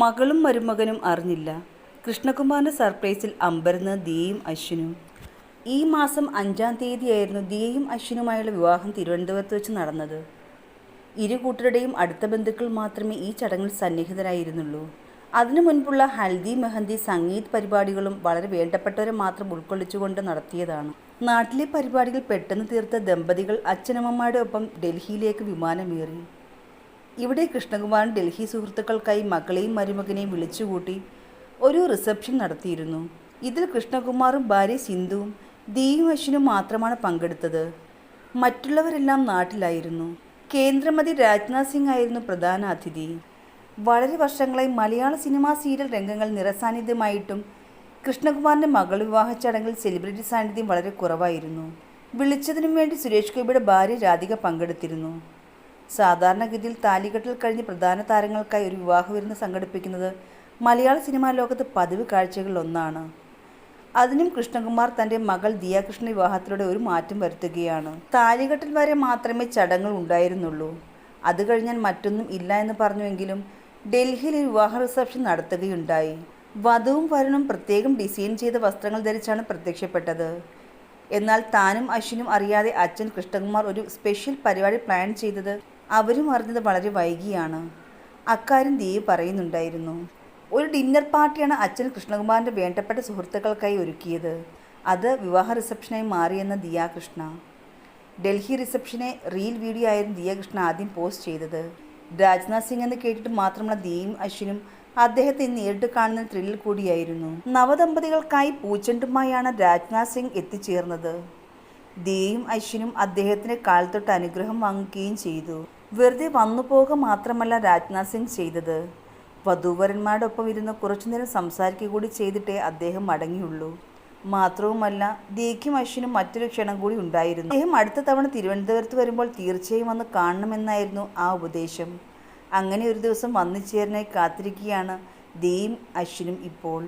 മകളും മരുമകനും അറിഞ്ഞില്ല. കൃഷ്ണകുമാറിന്റെ സർപ്രൈസിൽ അമ്പരന്ന് ദിയയും അശ്വിനും. ഈ മാസം അഞ്ചാം തീയതിയായിരുന്നു ദിയയും അശ്വിനുമായുള്ള വിവാഹം തിരുവനന്തപുരത്ത് വെച്ച് നടന്നത്. ഇരു കൂട്ടരുടെയും അടുത്ത ബന്ധുക്കൾ മാത്രമേ ഈ ചടങ്ങിൽ സന്നിഹിതരായിരുന്നുള്ളൂ. അതിനു മുൻപുള്ള ഹൽദി മെഹന്തി സംഗീത് പരിപാടികളും വളരെ വേണ്ടപ്പെട്ടവരെ മാത്രം ഉൾക്കൊള്ളിച്ചുകൊണ്ട് നടത്തിയതാണ്. നാട്ടിലെ പരിപാടികൾ പെട്ടെന്ന് തീർത്ത ദമ്പതികൾ അച്ഛനമ്മമാരുടെ ഒപ്പം ഡൽഹിയിലേക്ക് വിമാനമേറി. ഇവിടെ കൃഷ്ണകുമാരൻ ഡൽഹി സുഹൃത്തുക്കൾക്കായി മകളെയും മരുമകനെയും വിളിച്ചുകൂട്ടി ഒരു റിസപ്ഷൻ നടത്തിയിരുന്നു. ഇതിൽ കൃഷ്ണകുമാറും ഭാര്യ സിന്ധുവും ദീയും അശ്വിനും മാത്രമാണ് പങ്കെടുത്തത്. മറ്റുള്ളവരെല്ലാം നാട്ടിലായിരുന്നു. കേന്ദ്രമന്ത്രി രാജ്നാഥ് സിംഗ് ആയിരുന്നു പ്രധാന അതിഥി. വളരെ വർഷങ്ങളായി മലയാള സിനിമാ സീരിയൽ രംഗങ്ങൾ നിറസാന്നിധ്യമായിട്ടും കൃഷ്ണകുമാറിന്റെ മകൾ വിവാഹ ചടങ്ങിൽ സെലിബ്രിറ്റി സാന്നിധ്യം വളരെ കുറവായിരുന്നു. വിളിച്ചതിനും വേണ്ടി സുരേഷ് ഗോപിയുടെ ഭാര്യ രാധിക പങ്കെടുത്തിരുന്നു. സാധാരണഗതിയിൽ താലികെട്ടിൽ കഴിഞ്ഞ് പ്രധാന താരങ്ങൾക്കായി ഒരു വിവാഹ വിരുന്ന് സംഘടിപ്പിക്കുന്നത് മലയാള സിനിമാ ലോകത്ത് പതിവ് കാഴ്ചകളിലൊന്നാണ്. അതിനും കൃഷ്ണകുമാർ തന്റെ മകൾ ദിയാകൃഷ്ണ വിവാഹത്തിലൂടെ ഒരു മാറ്റം വരുത്തുകയാണ്. താലികെട്ടിൽ വരെ മാത്രമേ ചടങ്ങുകൾ ഉണ്ടായിരുന്നുള്ളൂ. അത് കഴിഞ്ഞാൽ മറ്റൊന്നും ഇല്ല എന്ന് പറഞ്ഞുവെങ്കിലും ഡൽഹിയിൽ വിവാഹ റിസപ്ഷൻ നടത്തുകയുണ്ടായി. വധുവും വരനും പ്രത്യേകം ഡിസൈൻ ചെയ്ത വസ്ത്രങ്ങൾ ധരിച്ചാണ് പ്രത്യക്ഷപ്പെട്ടത്. എന്നാൽ താനും അശ്വിനും അറിയാതെ അച്ഛൻ കൃഷ്ണകുമാർ ഒരു സ്പെഷ്യൽ പരിപാടി പ്ലാൻ ചെയ്തത് അവരും അറിഞ്ഞത് വളരെ വൈകിയാണ്. അക്കാര്യം ദേവി പറയുന്നുണ്ടായിരുന്നു. ഒരു ഡിന്നർ പാർട്ടിയാണ് അച്ഛൻ കൃഷ്ണകുമാറിന്റെ വേണ്ടപ്പെട്ട സുഹൃത്തുക്കൾക്കായി ഒരുക്കിയത്. അത് വിവാഹ റിസപ്ഷനായി മാറിയെന്ന ദിയ കൃഷ്ണ ഡൽഹി റിസപ്ഷനെ റീൽ വീഡിയോ ആയിരുന്നു ദിയ കൃഷ്ണ ആദ്യം പോസ്റ്റ് ചെയ്തത്. രാജ്നാഥ് സിംഗ് എന്ന് കേട്ടിട്ട് മാത്രമുള്ള ദിയയും അശ്വിനും അദ്ദേഹത്തെ നേരിട്ട് കാണുന്ന ത്രില്ലിൽ കൂടിയായിരുന്നു. നവദമ്പതികൾക്കായി പൂച്ചെണ്ടുമായാണ് രാജ്നാഥ് സിംഗ് എത്തിച്ചേർന്നത്. ദിയയും അശ്വിനും അദ്ദേഹത്തിന് കാലത്തൊട്ട് അനുഗ്രഹം വാങ്ങുകയും ചെയ്തു. വെറുതെ വന്നു പോവുക മാത്രമല്ല രാജ്നാഥ് സിംഗ് ചെയ്തത്. വധൂവരന്മാരുടെ ഒപ്പം ഇരുന്ന് കുറച്ചുനേരം സംസാരിക്കുക കൂടി ചെയ്തിട്ടേ അദ്ദേഹം മടങ്ങിയുള്ളൂ. മാത്രവുമല്ല ദിയയ്ക്കും അശ്വിനും മറ്റൊരു ക്ഷണം കൂടി ഉണ്ടായിരുന്നു. അദ്ദേഹം അടുത്ത തവണ തിരുവനന്തപുരത്ത് വരുമ്പോൾ തീർച്ചയായും വന്ന് കാണണമെന്നായിരുന്നു ആ ഉപദേശം. അങ്ങനെ ഒരു ദിവസം വന്നു ചേരാനായി കാത്തിരിക്കുകയാണ് ദേയും അശ്വിനും ഇപ്പോൾ.